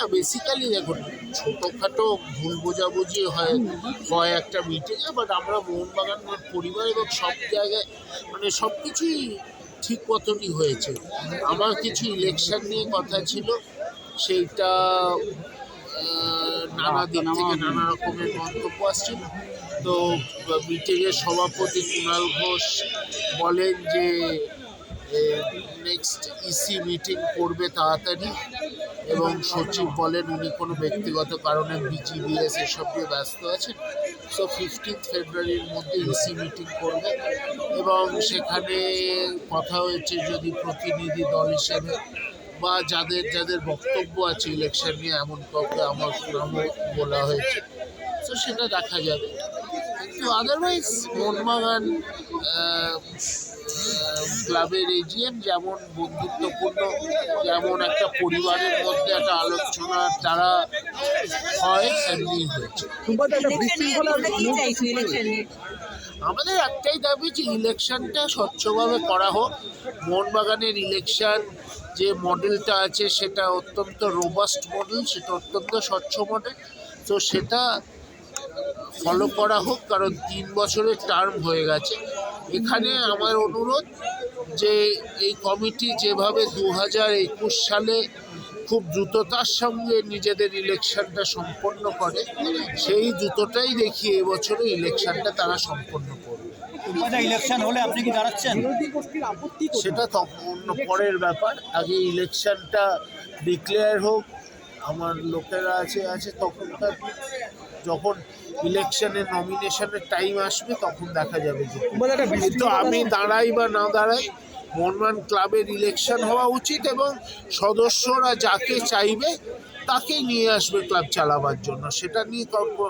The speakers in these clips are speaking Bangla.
না বেসিক্যালি দেখুন, ছোটোখাটো ভুল বোঝাবুঝি হয় হয় একটা মিটিংয়ে বাট আমরা মোহনবাগান পরিবার এবং সব জায়গায় মানে সব কিছুই ঠিক মতনই হয়েছে। আমার কিছু ইলেকশন নিয়ে কথা ছিল, সেইটা নানা দিক থেকে নানা রকমের মন্তব্য আসছিল। তো মিটিংয়ের সভাপতি কুণাল ঘোষ বলেন যে নেক্সট ইসি মিটিং করবে তাড়াতাড়ি এবং সচিব বলেন উনি কোনো ব্যক্তিগত কারণে বিজিবিএস এসব নিয়ে ব্যস্ত আছেন। সো ফিফটিন্থ ফেব্রুয়ারির মধ্যে ইসি মিটিং করবে এবং সেখানে কথা হয়েছে যদি প্রতিনিধি দল হিসেবে বা যাদের যাদের বক্তব্য আছে ইলেকশন নিয়ে এমন কাউকে আমার নামও বলা হয়েছে। তো সেটা দেখা যাবে। কিন্তু আদারওয়াইজ মোহনবাগান ক্লাবের এজিএম যেমন বন্ধুত্বপূর্ণ যেমন একটা পরিবারের মধ্যে একটা আলোচনা দ্বারা হয় সেমনি হয়েছে। আমাদের একটাই দাবি যে ইলেকশনটা স্বচ্ছভাবে করা হোক। মোহনবাগানের ইলেকশন যে মডেলটা আছে সেটা অত্যন্ত রোবাস্ট মডেল সেটা অত্যন্ত স্বচ্ছ মডেল তো সেটা ফলো করা হোক কারণ তিন বছরের টার্ম হয়ে গেছে। এখানে আমার অনুরোধ যে এই কমিটি যেভাবে দু হাজার একুশ সালে খুব দ্রুততার সঙ্গে নিজেদের ইলেকশনটা সম্পন্ন করে সেই দ্রুততাই দেখিয়ে এবছরে ইলেকশনটা তারা সম্পন্ন করবে ইলেকশন হলে আপনি কি দাঁড়াচ্ছেন? সেটা তখন অন্য পরের ব্যাপার আগে ইলেকশনটা ডিক্লেয়ার হোক আমার লোকেরা আছে আছে তখনকার যখন ইলেকশনের নমিনেশনের টাইম আসবে তখন দেখা যাবে যে কিন্তু আমি দাঁড়াই বা না দাঁড়াই মনমান ক্লাবের ইলেকশন হওয়া উচিত এবং সদস্যরা যাকে চাইবে তাকে নিয়ে আসবে ক্লাব চালাবার জন্য। সেটা নিয়ে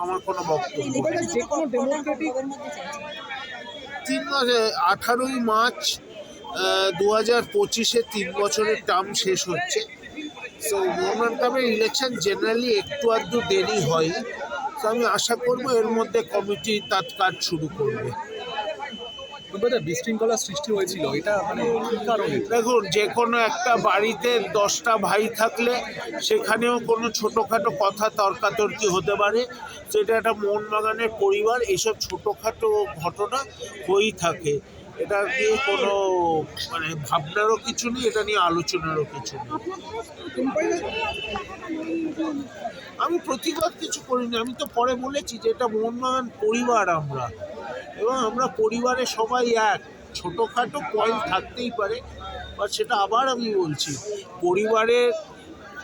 আমার কোনো বক্তব্য তিন আঠারোই মার্চ দু হাজার পঁচিশে তিন বছরের টার্ম শেষ হচ্ছে। সো মোহনবাগান ক্লাবের ইলেকশন জেনারেলি একটু আধটু দেরি হয় তো আমি আশা করব এর মধ্যে কমিটি তার কাজ শুরু করবে। সুব্রত বিশৃঙ্খলার সৃষ্টি হয়েছিল এটা মানে কারণে? দেখুন যে কোনো একটা বাড়িতে দশটা ভাই থাকলে সেখানেও কোনো ছোটোখাটো কথা তর্কাতর্কি হতে পারে। সেটা একটা মোহনবাগানের পরিবার এসব ছোটোখাটো ঘটনা হয়েই থাকে। এটা নিয়ে কোনো মানে ভাবনারও কিছু নেই এটা নিয়ে আলোচনারও কিছু নেই। আমি প্রতিবাদ কিছু করিনি, আমি তো পরে বলেছি যে এটা মোহনবাগান পরিবার আমরা। এবং আমরা পরিবারে সবাই এক, ছোটোখাটো পয়েন্ট থাকতেই পারে, বা সেটা আবার আমি বলছি পরিবারের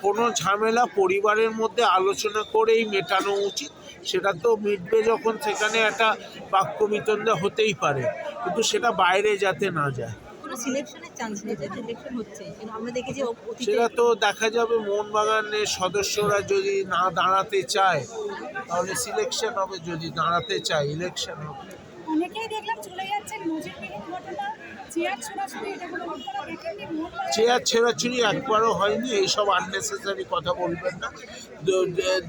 কোনো ঝামেলা পরিবারের মধ্যে আলোচনা করেই মেটানো উচিত, সেটা তো মিটবে যখন সেখানে একটা বাক্য বিতণ্ডা হতেই পারে, কিন্তু সেটা বাইরে যাতে না যায়। চান্স নেই ইলেকশন হচ্ছে কিন্তু আমরা দেখি যে সেটা তো দেখা যাবে মোহনবাগানের সদস্যরা যদি না দাঁড়াতে চায় তাহলে সিলেকশন হবে যদি দাঁড়াতে চায় ইলেকশন হবে। অনেকেই দেখলাম চলে যাচ্ছেন নজিরবিহীন ঘটনা। চেয়ার ছোড়াছুড়ি এটা কোনো আপনারা দেখেননি মোহনবাগান চেয়ার ছেঁড়াছুড়ি একবারও হয়নি এইসব আননেসেসারি কথা বলবেন না।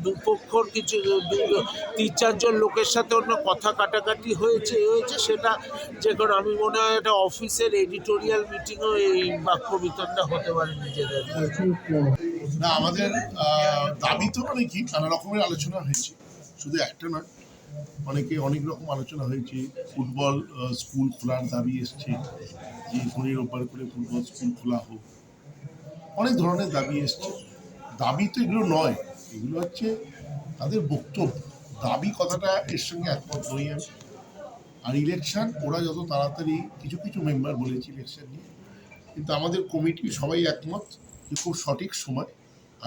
দুপক্ষর কিছু তিন, চারজন লোকের সাথে অন্য কথা কাটাকাটি হয়েছে হয়েছে সেটা যে কারণ আমি মনে হয় একটা অফিসের এডিটোরিয়াল মিটিংও এই বাক্য বিতণ্ডা হতে পারে নিজেদের। না, আমাদের দাবি তো মানে কি, নানা রকমের আলোচনা হয়েছে। শুধু একটা নয়, অনেকে অনেক রকম আলোচনা হয়েছে। ফুটবল স্কুল খোলার দাবি এসছে। যে শনির ওপার করে ফুটবল স্কুল খোলা হোক। অনেক ধরনের দাবি এসছে। দাবি তো এগুলো নয়, এগুলো হচ্ছে তাদের বক্তব্য। দাবি কথাটা এর সঙ্গে একমত নই আমি। আর ইলেকশন ওরা যত তাড়াতাড়ি কিছু কিছু মেম্বার বলেছে ইলেকশন নিয়ে, কিন্তু আমাদের কমিটি সবাই একমত যে খুব সঠিক সময়,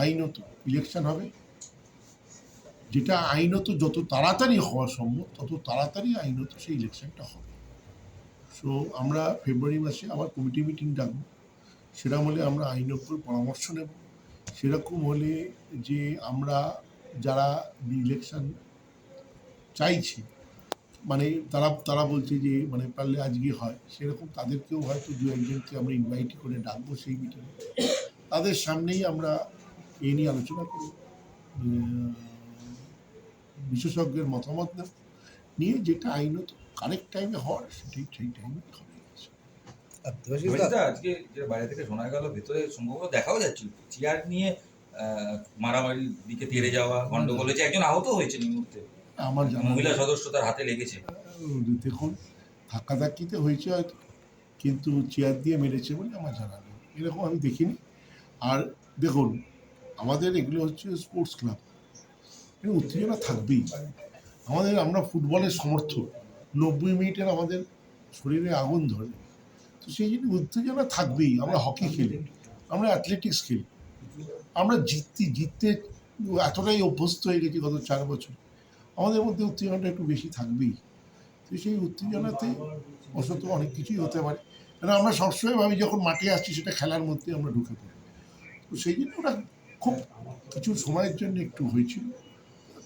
আইনত ইলেকশন হবে। যেটা আইনত যত তাড়াতাড়ি হওয়া সম্ভব, তত তাড়াতাড়ি আইনত সেই ইলেকশনটা হবে। সো আমরা ফেব্রুয়ারি মাসে আবার কমিটি মিটিং ডাকবো। সেরকম হলে আমরা আইনজ্ঞর পরামর্শ নেব। সেরকম হলে যে আমরা যারা ইলেকশন চাইছি মানে তারা তারা বলছে যে মানে পারলে আজকে হয়। সেরকম তাদেরকেও হয়তো দু একজনকে আমরা ইনভাইট করে ডাকবো সেই মিটিংয়ে তাদের সামনেই আমরা এই নিয়ে আলোচনা করব। বিশেষজ্ঞের মতামত নেব। নিয়ে যেটা আইনত কারেক্ট টাইমে হওয়ার সেটাই সেই টাইমে আজকে যে বাইরে থেকে শোনা গেল ভেতরে সম্ভবত দেখাও যাচ্ছিল। চেয়ার নিয়ে মারামারির দিকে তেড়ে যাওয়া গন্ডগোল হয়েছে একজন আহত হয়েছেন এই মুহূর্তে। আমার মহিলা সদস্য তার হাতে লেগেছে। দেখুন ধাক্কাধাক্কিতে হয়েছে হয়তো কিন্তু চেয়ার দিয়ে মেরেছে বলে আমার জানা নেই। এরকম আমি দেখিনি। আর দেখুন আমাদের এগুলো হচ্ছে স্পোর্টস ক্লাব এর উত্তেজনা থাকবেই। আমাদের আমরা ফুটবলের সমর্থক। নব্বই মিনিটের আমাদের শরীরে আগুন ধরে। তো সেই জন্য উত্তেজনা থাকবেই। আমরা হকি খেলি, আমরা অ্যাথলেটিক্স খেলি। আমরা জিততে জিততে এতটাই অভ্যস্ত হয়ে গেছি গত চার বছর। আমাদের মধ্যে উত্তেজনাটা একটু বেশি থাকবেই। তো সেই উত্তেজনাতে অসত অনেক কিছুই হতে পারে। কারণ আমরা সবসময় ভাবি, যখন মাঠে আসছি, সেটা খেলার মধ্যে আমরা ঢুকে পড়ি। তো সেই জন্য ওরা খুব কিছু সময়ের জন্য একটু হয়েছিল।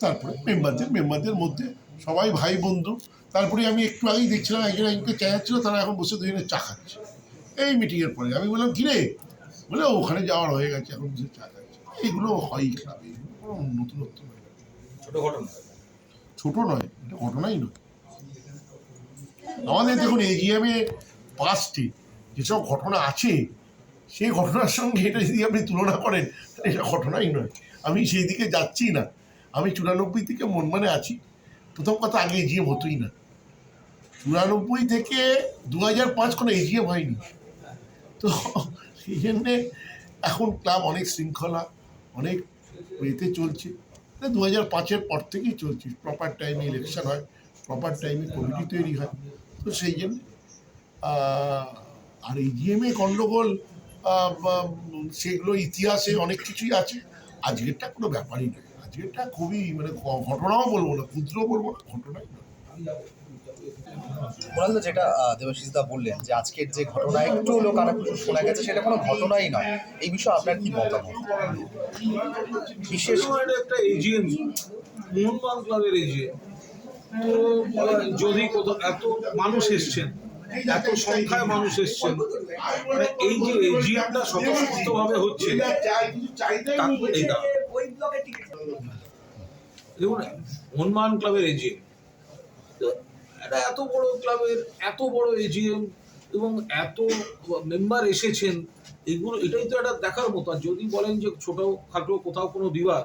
তারপরে মেম্বারদের মেম্বারদের মধ্যে সবাই ভাই বন্ধু তারপরে আমি একটু আগেই দেখছিলাম একজন একজনকে চেঁচাচ্ছিল তারা এখন বসে দুজনে চা খাচ্ছে। এই মিটিংয়ের পরে আমি বললাম কিরে? বলে ওখানে যাওয়ার হয়ে গেছে এখন বসে চা খাচ্ছে। এইগুলো হয় ক্লাবে কোনো নতুনত্ব নয় ছোট ঘটনা। ছোট নয় এটা ঘটনাই নয়। আমাদের দেখুন এজিএমে পাঁচটি যেসব ঘটনা আছে সেই ঘটনার সঙ্গে এটা যদি আপনি তুলনা করেন তাহলে এটা ঘটনাই নয়। আমি সেই দিকে যাচ্ছি না। আমি চুরানব্বই থেকে মন মানে আছি। প্রথম কথা আগে এজিএম হতোই না। চুরানব্বই থেকে দু হাজার পাঁচ কোনো এজিএম হয়নি। তো সেই জন্যে এখন ক্লাব অনেক শৃঙ্খলা, অনেক এতে চলছে। দু হাজার পাঁচের পর থেকেই চলছে। প্রপার টাইমে ইলেকশন হয় প্রপার টাইমে কমিটি তৈরি হয়। তো সেই জন্য আর ইজিএমে গণ্ডগোল সেগুলো ইতিহাসে অনেক কিছুই আছে। আজকেরটা কোনো ব্যাপারই নয়। আজকেরটা খুবই মানে ঘটনাও বলব না ক্ষুদ্র বলব না, ঘটনাই নয়। বলতো যেটা দেবাশিস দা বললেন যে আজকের যে ঘটনা একটু হলেও কানাকুচু শোনা গেছে সেটা কোনো ঘটনাই নয়। এই বিষয়ে আপনার কি মতামত? বিশেষ বিশেষ একটা এজিএম মোহনবাগান ক্লাবের এজিএম তো যদি কোথাও এত মানুষ এসছেন এত সংখ্যায় মানুষ এসছেন মানে এই যে এজিএমটা স্বতঃস্ফূর্তভাবে হচ্ছে তা- এই দেখুন মোহনবাগান ক্লাবের এজিএম একটা এত বড় ক্লাবের, এত বড় এজিএম এবং এত মেম্বার এসেছেন, এগুলো, এটাই তো একটা দেখার মতো। আর যদি বলেন যে ছোট খাটো কোথাও কোনো বিবাদ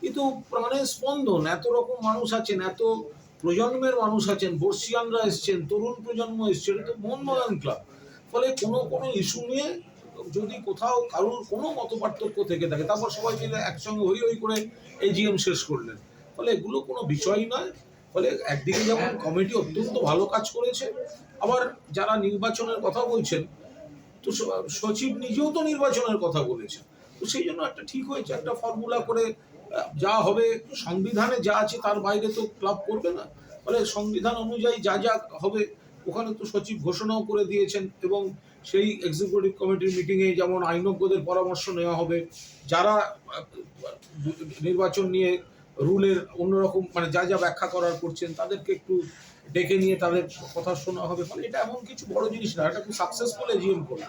কিন্তু প্রাণের স্পন্দন, এত রকম মানুষ আছেন, এত প্রজন্মের মানুষ আছেন, বর্ষিয়ানরা এসছেন, তরুণ প্রজন্ম এসছেন, এটা মোহনবাগান ক্লাব। ফলে কোনো কোনো ইস্যু নিয়ে যদি কোথাও কারোর কোনো মত পার্থক্য থেকে থাকে, তারপর সবাই মিলে একসঙ্গে হই হই করে এজিএম শেষ করলেন। ফলে এগুলো কোনো বিষয় নয়। ফলে একদিকে যেমন কমিটি অত্যন্ত ভালো কাজ করেছে, আবার যারা নির্বাচনের কথা বলছেন, তো সচিব নিজেও তো নির্বাচনের কথা বলেছেন তো সেই জন্য একটা ঠিক হয়েছে, একটা ফর্মুলা করে যা হবে, সংবিধানে যা আছে তার বাইরে তো ক্লাব করবে না। ফলে সংবিধান অনুযায়ী যা যা হবে, ওখানে তো সচিব ঘোষণাও করে দিয়েছেন এবং সেই এক্সিকিউটিভ কমিটির মিটিংয়ে যেমন আইনজ্ঞদের পরামর্শ নেওয়া হবে, যারা নির্বাচন নিয়ে রুলের অন্যরকম মানে যা যা ব্যাখ্যা করার করছেন, তাদেরকে একটু ডেকে নিয়ে তাদের কথা শোনা হবে। ফলে এটা এমন কিছু বড় জিনিস না, এটা খুব সাকসেসফুল এজিএম করবে।